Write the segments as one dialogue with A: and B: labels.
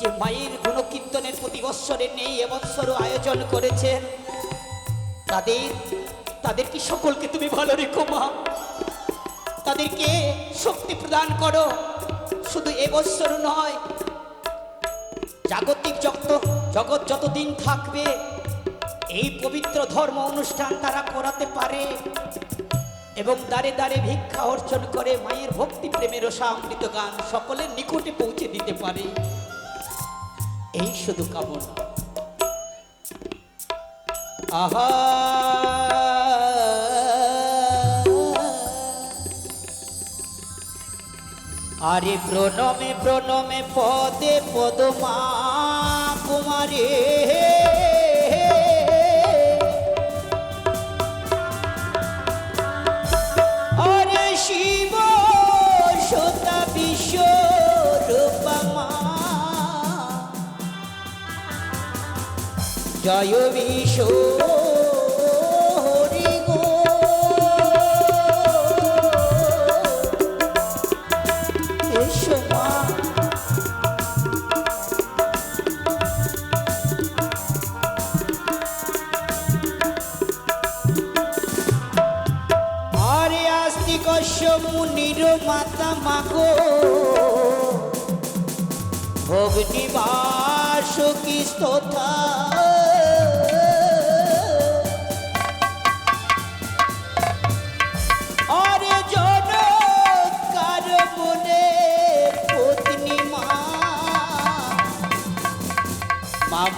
A: যে মায়ের গুণকীর্তনের প্রতি বৎসরে নেই এবৎসর আয়োজন করেছেন তাদের, তাদেরকে সকলকে তুমি ভালো রেখো, মা। তাদেরকে শক্তি প্রদান করো। শুধু এবৎসর নয়, জাগতিক জগৎ জগৎ যতদিন থাকবে, এই পবিত্র ধর্ম অনুষ্ঠান তারা করাতে পারে। এবং দাঁড়ে দাঁড়ে ভিক্ষা অর্জন করে মায়ের ভক্তি প্রেমের রসামৃত গান সকলের নিকটে পৌঁছে দিতে পারে। এই শুধু কামনা। আহা! আরে প্রণমে প্রণমে পদে পদমা কুমারে। জয় আস্তিক মুনির মাতা মাগো। ভগ্নিবাস কি স্তোতা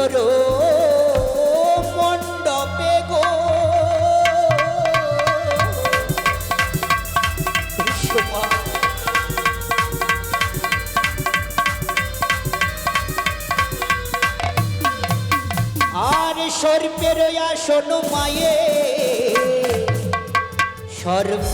A: পুজোর মণ্ডপে গো। আর সর্পের আসন মায়ে সর্ব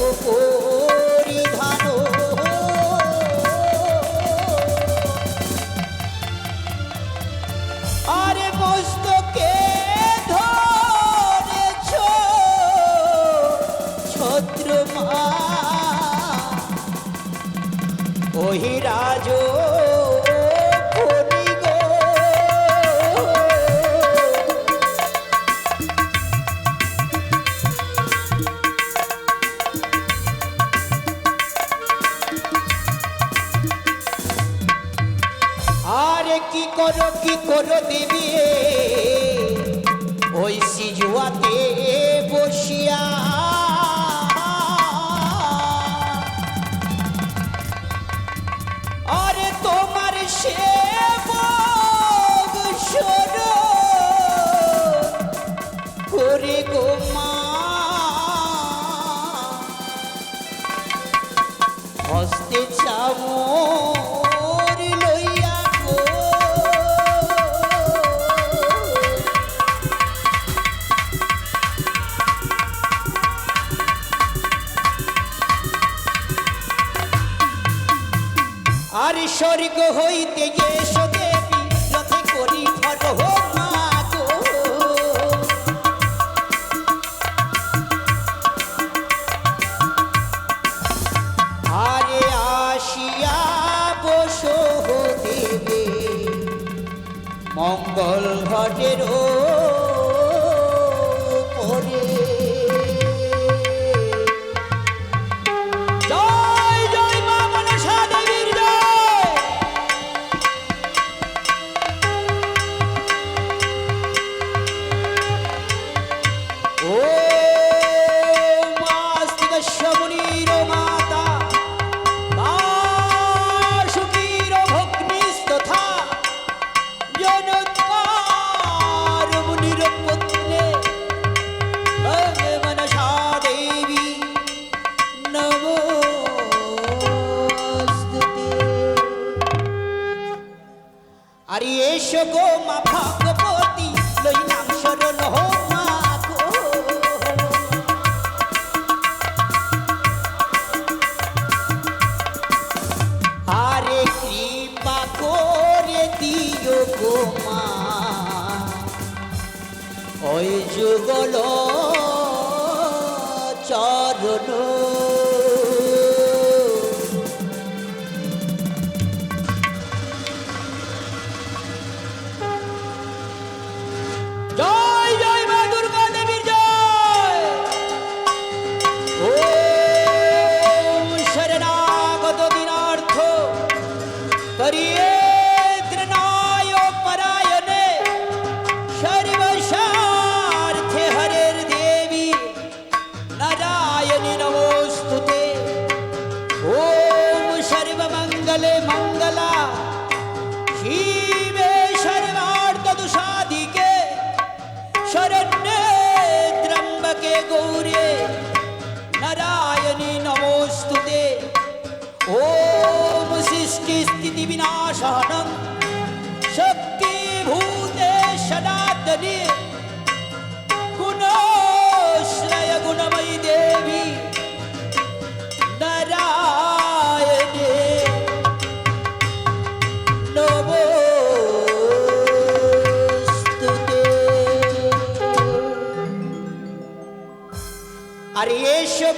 A: করে গো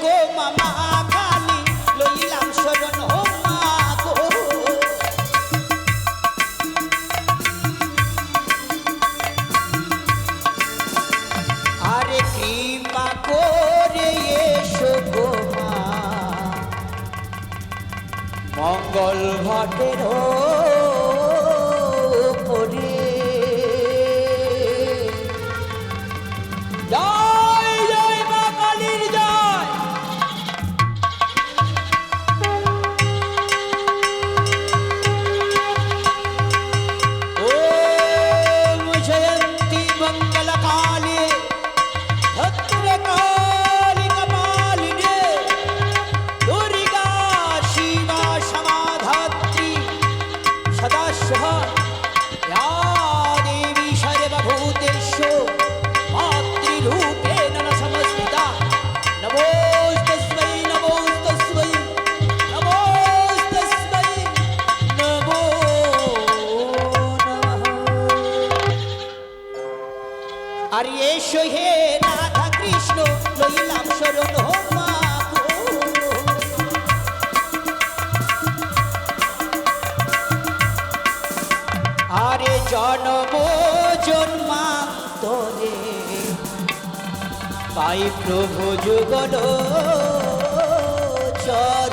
A: গো মামা।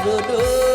A: চরণ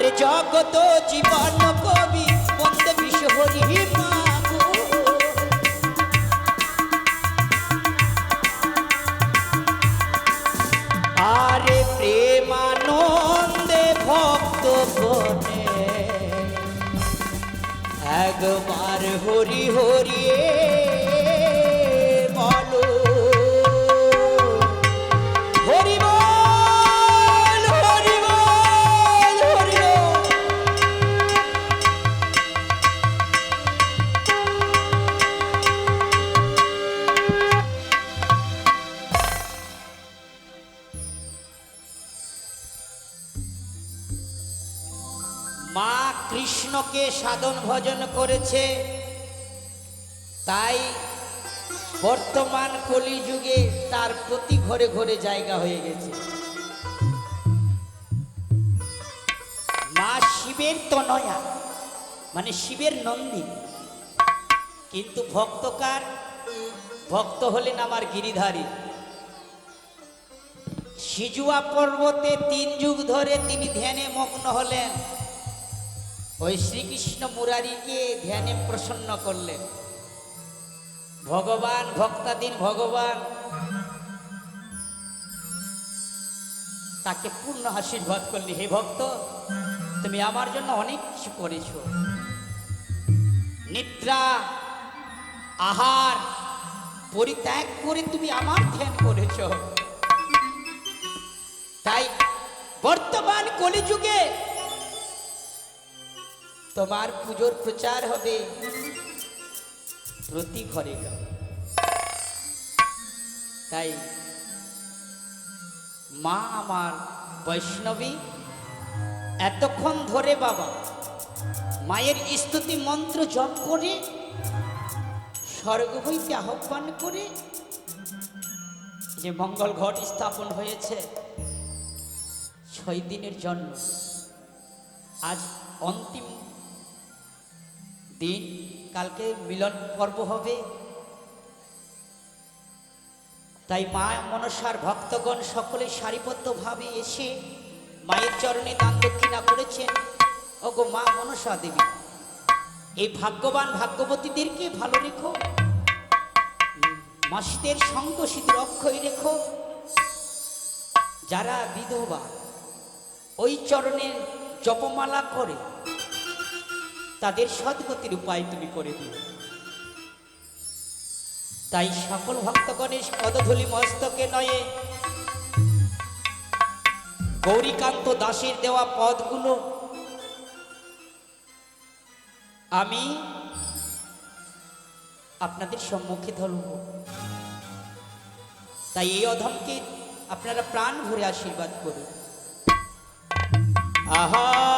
A: আরে জগত জীবন কবি বন্দে বিশ্ব হরি আরে প্রেমানন্দে ভক্ত বনে একবার হরি হরি সাধন ভজন করেছে। তাই বর্তমান কলিযুগে তার প্রতি ঘরে ঘরে জায়গা হয়ে গেছে। মা শিবের তনয়া মানে শিবের নন্দী কিন্তু ভক্তকার, ভক্ত হলেন আমার গিরিধারী। সিজুয়া পর্বতে তিন যুগ ধরে তিনি ধ্যানে মগ্ন হলেন। ওই শ্রীকৃষ্ণ মুরারিকে ধ্যানে প্রসন্ন করলেন। ভগবান ভক্তাধীন ভগবান, তাকে পূর্ণ আশীর্বাদ করলি। হে ভক্ত, তুমি আমার জন্য অনেক কিছু করেছ। নিদ্রা, আহার পরিত্যাগ করে তুমি আমার ধ্যান করেছ। তাই বর্তমান কলিযুগে তোমার পুজোর প্রচার হবে প্রতি ঘরে। তাই মা আমার বৈষ্ণবী, এতক্ষণ ধরে বাবা, মায়ের স্তুতি মন্ত্র জপ করে স্বর্গ হইতে আহ্বান করে, যে মঙ্গল ঘট স্থাপন হয়েছে, ছয় দিনের জন্য, আজ অন্তিম দিন, কালকে মিলন পর্ব হবে। তাই মা মনসার ভক্তগণ সকলে সারিবদ্ধভাবে এসে মায়ের চরণে দান দক্ষিণা করেছেন। ও গো মা মনসা দেবী, এই ভাগ্যবান ভাগ্যবতীদেরকে ভালো রেখো, মাসিদের সঙ্গ অক্ষয় রেখো। যারা বিধবা, ওই চরণের জপমালা করে তাদের সদ্গতির উপায় তুমি করে দিও। তাই সকল ভক্তগণের পদধূলি মস্তকে নয়ে গৌরীকান্ত দাসের দেওয়া পদগুলো আমি আপনাদের সম্মুখে ধরব। তাই এই অধমকে আপনারা প্রাণ ভরে আশীর্বাদ করুন। আহা!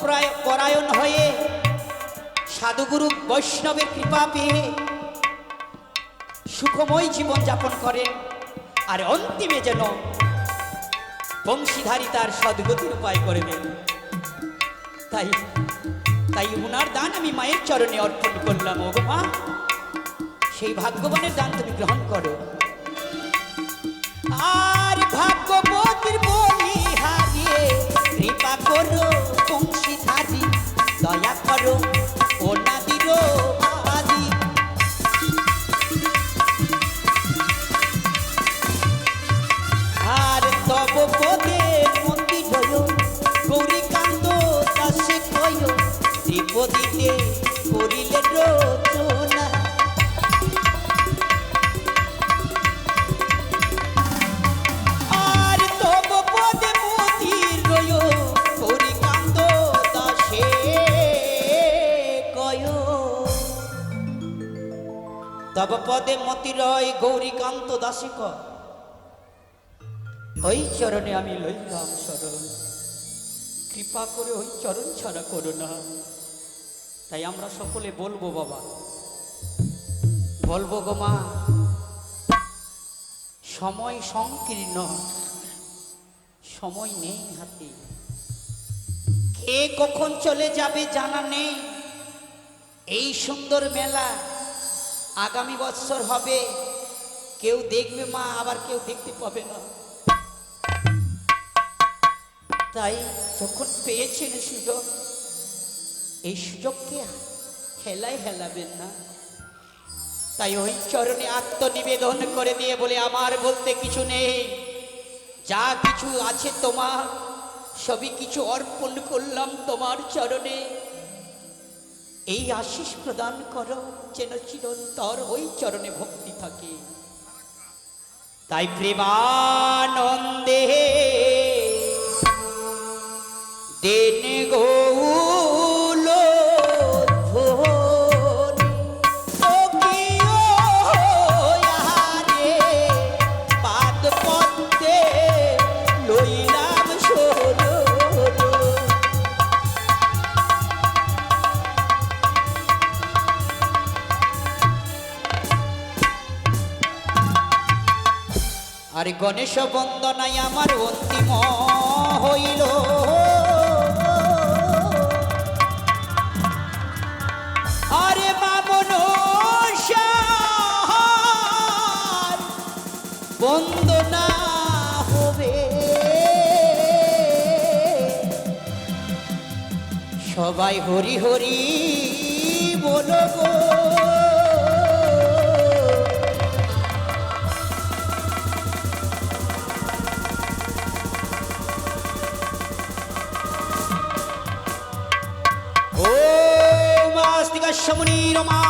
A: প্রায় পরায়ণ হয়ে সাধুগুরু বৈষ্ণবের কৃপা পেয়ে সুখময় জীবন যাপন করেন। আর অন্তিমে যেন বংশীধারী তার সদ্গতির উপায় করে নেন। তাই তাই উনার দান আমি মায়ের চরণে অর্পণ করলাম, ও মা। সেই ভাগ্যবানের দান তুমি গ্রহণ করো। আর ভাগ্যবতীর বলি হারিয়ে কৃপা করো। তব পদে মতি রয়, গৌরীকান্ত দাসিক ওই চরণে আমি লইলাম চরণ কৃপা করে ওই চরণ ছাড়া করো না। তাই আমরা সকলে বলব, বাবা। বলব গো মা, সময় সংকীর্ণ। সময় নেই হাতে। কে কখন চলে যাবে জানা নেই। এই সুন্দর মেলা আগামী বৎসর হবে। কেউ দেখবে মা, আবার কেউ দেখতে পাবে না। তাই যখন পেয়েছেন সুযোগ, এই সুযোগকে হেলায় হেলাবেন না। তাই ওই চরণে আত্মনিবেদন করে দিয়ে বলে, আমার বলতে কিছু নেই। যা কিছু আছে তোমার, সবই কিছু অর্পণ করলাম তোমার চরণে। এই আশিস প্রদান কর যেন চিরন্তর ওই চরণে ভক্তি থাকে। তাই প্রেমানন্দে দেন আর গণেশ বন্দনায় আমার অন্তিম হইল। আরে বামন বন্দনা হবে। সবাই হরি হরি বলো গো। আস্তিকাশমুনির মাতা